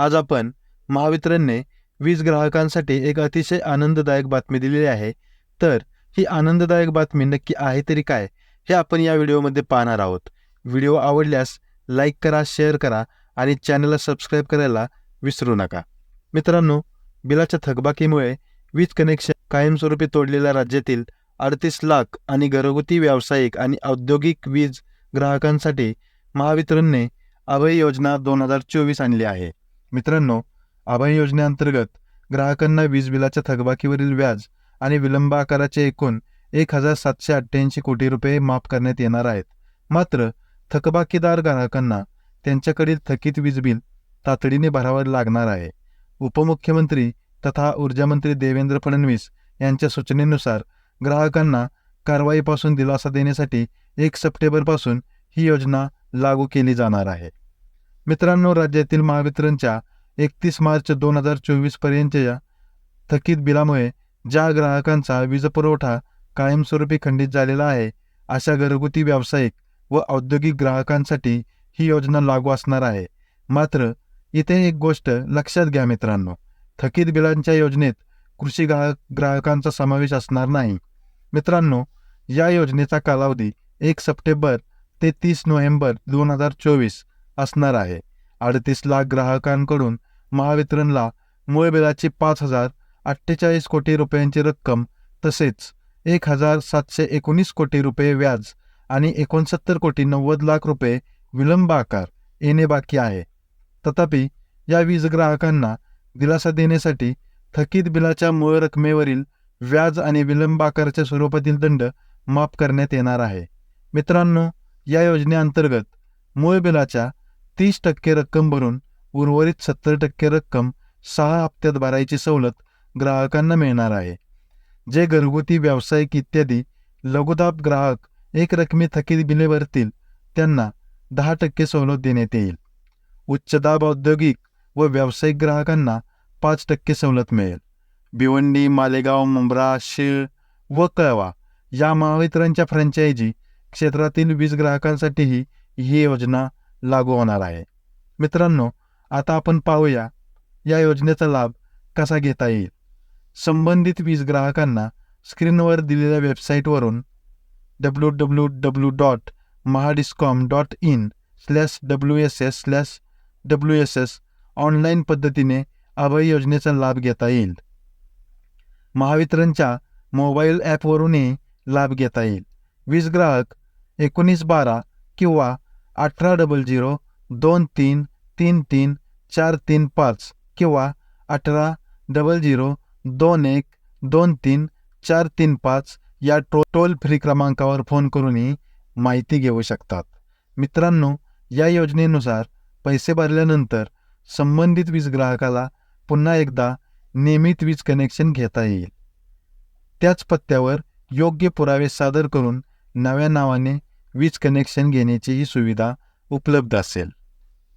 आज आपण महावितरणने वीज ग्राहकांसाठी एक अतिशय आनंददायक बातमी दिलेली आहे. तर ही आनंददायक बातमी नक्की आहे तरी काय हे आपण या व्हिडिओमध्ये पाहणार आहोत. व्हिडिओ आवडल्यास लाईक करा शेअर करा आणि चॅनलला सबस्क्राईब करायला विसरू नका. मित्रांनो बिलाच्या थकबाकीमुळे वीज कनेक्शन कायमस्वरूपी तोडलेल्या राज्यातील अडतीस लाख आणि घरगुती व्यावसायिक आणि औद्योगिक वीज ग्राहकांसाठी महावितरणने अभय योजना दोन हजार चोवीस आणली आहे. मित्रांनो अभय योजनेअंतर्गत ग्राहकांना वीज बिलाच्या थकबाकीवरील व्याज आणि विलंब आकाराचे एकूण एक हजार सातशे अठ्ठ्याऐंशी कोटी रुपये माफ करण्यात येणार आहेत. मात्र थकबाकीदार ग्राहकांना त्यांच्याकडील थकीत वीज बिल तातडीने भरावं लागणार आहे. उपमुख्यमंत्री तथा ऊर्जामंत्री देवेंद्र फडणवीस यांच्या सूचनेनुसार ग्राहकांना कारवाईपासून दिलासा देण्यासाठी एक सप्टेंबरपासून ही योजना लागू केली जाणार आहे. मित्रांनो राज्यातील महावितरणच्या एकतीस मार्च दोन हजार चोवीस पर्यंतच्या थकीत बिलामुळे ज्या ग्राहकांचा वीजपुरवठा कायमस्वरूपी खंडित झालेला आहे अशा घरगुती व्यावसायिक व औद्योगिक ग्राहकांसाठी ही योजना लागू असणार आहे. मात्र इथे एक गोष्ट लक्षात घ्या मित्रांनो थकीत बिलांच्या योजनेत कृषी ग्राहक ग्राहकांचा समावेश असणार नाही. मित्रांनो या योजनेचा कालावधी एक सप्टेंबर ते तीस नोव्हेंबर दोन हजार चोवीस असणार आहे. अडतीस लाख ग्राहकांकडून महावितरणला मूळ बिलाची पाच हजार अठ्ठेचाळीस कोटी रुपयांची रक्कम तसेच एक हजार सातशे एकोणीस कोटी रुपये व्याज आणि एकोणसत्तर कोटी नव्वद लाख रुपये विलंब आकार येणे बाकी आहे. तथापि या वीज ग्राहकांना दिलासा देण्यासाठी थकीत बिलाच्या मूळ रकमेवरील व्याज आणि विलंब आकाराच्या स्वरूपातील दंड माफ करण्यात येणार आहे. मित्रांनो या योजनेअंतर्गत मूळ बिलाच्या तीस टक्के रक्कम भरून उर्वरित सत्तर टक्के रक्कम सहा हप्त्यात भरायची सवलत ग्राहकांना मिळणार आहे. जे घरगुती व्यावसायिक इत्यादी लघुदाब ग्राहक एक रकमी थकीत बिले भरतील त्यांना दहा टक्के सवलत देण्यात येईल. उच्चदाब औद्योगिक व व्यावसायिक ग्राहकांना पाच टक्के सवलत मिळेल. भिवंडी मालेगाव मुंब्रा शीळ व कळवा या महावितरणच्या फ्रँचायझी क्षेत्रातील वीज ग्राहकांसाठीही ही योजना लागू होणार आहे. मित्रांनो आता आपण पाहूया या योजनेचा लाभ कसा घेता येईल. संबंधित वीज ग्राहकांना स्क्रीनवर दिलेल्या वेबसाईटवरून W W W dot Mahadiscom dot in slash W S S slash W S S online पद्धतीने अभय योजनेचा लाभ घेता येईल. महावितरणच्या मोबाईल ॲपवरूनही लाभ घेता येईल. वीज ग्राहक एकोणीस बारा किंवा अठरा डबल झिरो दोन तीन तीन तीन चार तीन पाच किंवा अठरा डबल झिरो दोन एक दोन तीन चार तीन पाच या टो टोल फ्री क्रमांकावर फोन करूनही माहिती घेऊ शकतात. मित्रांनो या योजनेनुसार पैसे भरल्यानंतर संबंधित वीज ग्राहकाला पुन्हा एकदा नियमित वीज कनेक्शन घेता येईल. त्याच पत्त्यावर योग्य पुरावे सादर करून नव्या नावाने वीज कनेक्शन घेण्याचीही सुविधा उपलब्ध असेल.